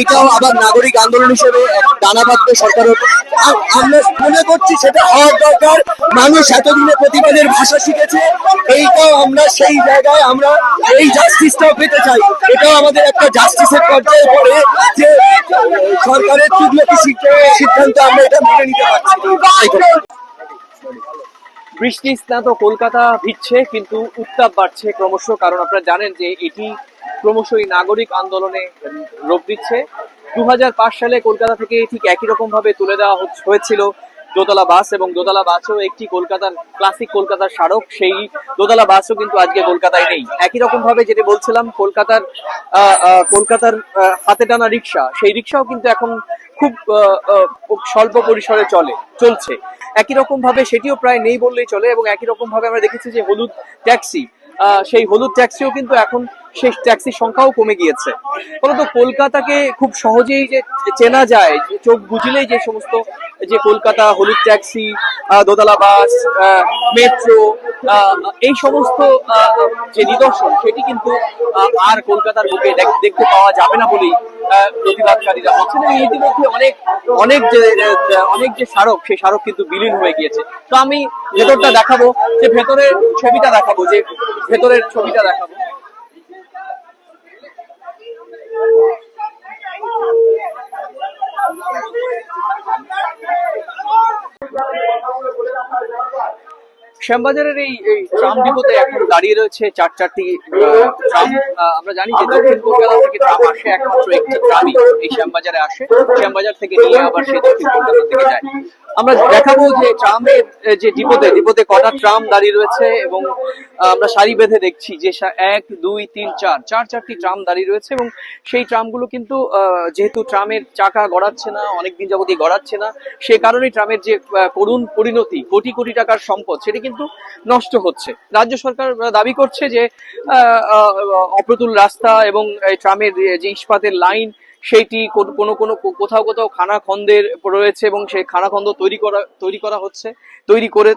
এইটাও আবার নাগরিক আন্দোলন হিসেবে দানা দানাবাদ্য সরকারের। আমরা মনে করছি সেটা হওয়ার দরকার মানুষ এতদিনে প্রতিবাদের ভাষা শিখেছে এইটাও আমরা সেই জায়গায় আমরা এই জাস্টিসটাও পেতে চাই এটাও আমাদের একটা জাস্টিসের পর্যায়ে পড়ে যে সরকারের তুগলকি সিদ্ধান্ত আমরা এটা মেনে নিতে পারছি। বৃষ্টি স্নাত কলকাতা ভিজছে, কিন্তু উত্তাপ বাড়ছে ক্রমশ কারণ আপনারা জানেন যে এটি ক্রমশই নাগরিক আন্দোলনে রূপ দিচ্ছে। দু হাজার পাঁচ সালে কলকাতা থেকে ঠিক একই রকম ভাবে তুলে দেওয়া হয়েছিল দোতলা বাস এবং দোতলা বাসও একটি কলকাতার ক্লাসিক কলকাতার স্মারক। সেই দোতলা বাসও কিন্তু আজকে কলকাতায় নেই। একই রকম ভাবে যেটি বলছিলাম, কলকাতার কলকাতার হাতে টানা রিক্সা। সেই রিক্সাও কিন্তু এখন খুব স্বল্প পরিসরে চলে, চলছে। একই রকম ভাবে সেটিও প্রায় নেই বললেই চলে এবং একই রকম ভাবে আমরা দেখেছি যে হলুদ ট্যাক্সি সেই হলুদ ট্যাক্সিও কিন্তু এখন সেই ট্যাক্সির সংখ্যাও কমে গিয়েছে। ফলত কলকাতাকে খুব সহজেই যে চেনা যায়, চোখ বুঝলেই যে সমস্ত যে কলকাতা হলুদ ট্যাক্সি দোতলা বাস মেট্রো এই সমস্ত যে নিদর্শন, সেটি কিন্তু আর কলকাতার বুকে দেখ- দেখতে পাওয়া যাবে না বলেই প্রতিবাদকারীরা বলছেন। এবং ইতিমধ্যে অনেক অনেক যে অনেক যে স্মারক, সেই স্মারক কিন্তু বিলীন হয়ে গিয়েছে। তো আমি ভেতরটা দেখাবো, যে ভেতরের ছবিটা দেখাবো, যে ভেতরের ছবিটা দেখাবো। শ্যামবাজারের এই এই ট্রাম ডিপোতে এখন দাঁড়িয়ে রয়েছে চার চারটি ট্রাম আমরা জানি যে দক্ষিণ কলকাতা থেকে ট্রাম আসে একমাত্র একটি ট্রামই এই শ্যামবাজারে আসে। শ্যামবাজার থেকে নিয়ে আবার সেই দক্ষিণ কলকাতা থেকে যায়। আমরা দেখাবো যে ট্রামের যে ডিপোতে ডিপোতে কটা ট্রাম দাঁড়িয়ে রয়েছে এবং আমরা সারি বেঁধে দেখছি যে এক দুই তিন চার চার চারটি ট্রাম দাঁড়িয়ে রয়েছে এবং সেই ট্রামগুলো কিন্তু আহ, যেহেতু ট্রামের চাকা গড়াচ্ছে না অনেকদিন যাবতীয় গড়াচ্ছে না সে কারণেই ট্রামের যে করুণ পরিণতি কোটি কোটি টাকার সম্পদ সেটি কিন্তু নষ্ট হচ্ছে। রাজ্য সরকার দাবি করছে যে অপ্রতুল রাস্তা এবং ট্রামের যে ইস্পাতের লাইন, সেইটি কোনো কোনো কোথাও কোথাও খানাখন্দের রয়েছে এবং সেই খানাখন্দ তৈরি করা তৈরি করা হচ্ছে, তৈরি করে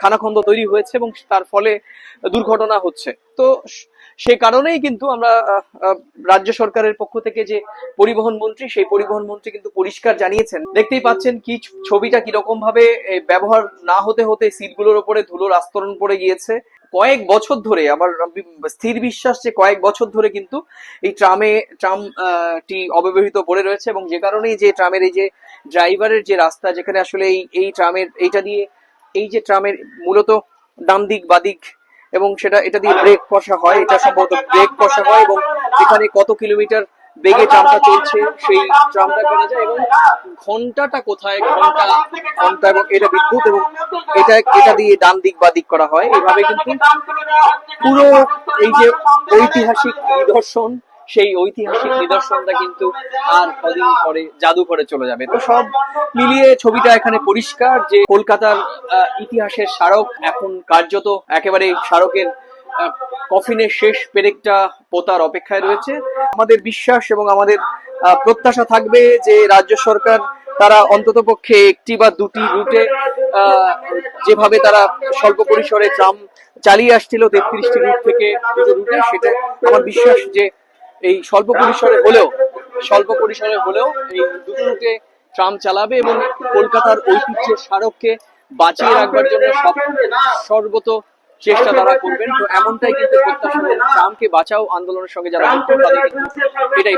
খানা খানাখন্দ তৈরি হয়েছে এবং তার ফলে দুর্ঘটনা হচ্ছে। তো সে কারণেই কিন্তু আমরা রাজ্য সরকারের পক্ষ থেকে যে পরিবহন মন্ত্রী, সেই পরিবহন মন্ত্রী কিন্তু পরিষ্কার জানিয়েছেন। দেখতেই পাচ্ছেন কি ছবিটা কীরকম ভাবে ব্যবহার না হতে হতে সিটগুলোর উপরে ধুলোর আস্তরণ পড়ে গিয়েছে। কয়েক বছর ধরে, আমার স্থির বিশ্বাস যে কয়েক বছর ধরে কিন্তু এই ট্রামে, ট্রাম টি অব্যবহৃত পড়ে রয়েছে এবং যে কারণেই যে ট্রামের এই যে ড্রাইভারের যে রাস্তা, যেখানে আসলে এই এই ট্রামের, এইটা দিয়ে এই যে ট্রামের মূলত ডান দিক বাদিক এবং সেটা, এটা দিয়ে ব্রেক কষা হয়। এটা সম্ভবত ব্রেক কষা হয় এবং এখানে কত কিলোমিটার বেগে ট্রামটা চলছে, সেই ট্রামটা করা যায় এবং ঘন্টাটা কোথায়, ঘণ্টা ঘণ্টা এবং এটা বিদ্যুৎ এবং এটা এটা দিয়ে ডান দিক বা দিক করা হয়। এভাবে কিন্তু পুরো এই যে ঐতিহাসিক নিদর্শন সেই ঐতিহাসিক নিদর্শনটা কিন্তু আর কদিন পরে জাদুঘরে চলে যাবে। তো সব মিলিয়ে ছবিটা এখানে পরিষ্কার যে কলকাতার ইতিহাসের স্মারক এখন কার্যত একেবারে স্মারকের কফিনের শেষ পেরেকটা পোতার অপেক্ষায় রয়েছে। আমাদের বিশ্বাস এবং আমাদের প্রত্যাশা থাকবে যে রাজ্য সরকার তারা অন্তত পক্ষে একটি বা দুটি রুটে যেভাবে তারা স্বল্প পরিসরে ট্রাম চালিয়ে আসছিল, তেত্রিশটি রুট থেকে দুটো রুটে, সেটা আমার বিশ্বাস যে এই স্বল্প পরিসরে হলেও, স্বল্প পরিসরে হলেও এই দুটো রুটে ট্রাম চালাবে এবং কলকাতার ঐতিহ্যের স্মারককে বাঁচিয়ে রাখবার জন্য সব সর্বত চেষ্টা তারা করবেন। তো এমনটাই কিন্তু প্রত্যাশা, ট্রামকে বাঁচাও আন্দোলনের সঙ্গে যারা কিন্তু এটাই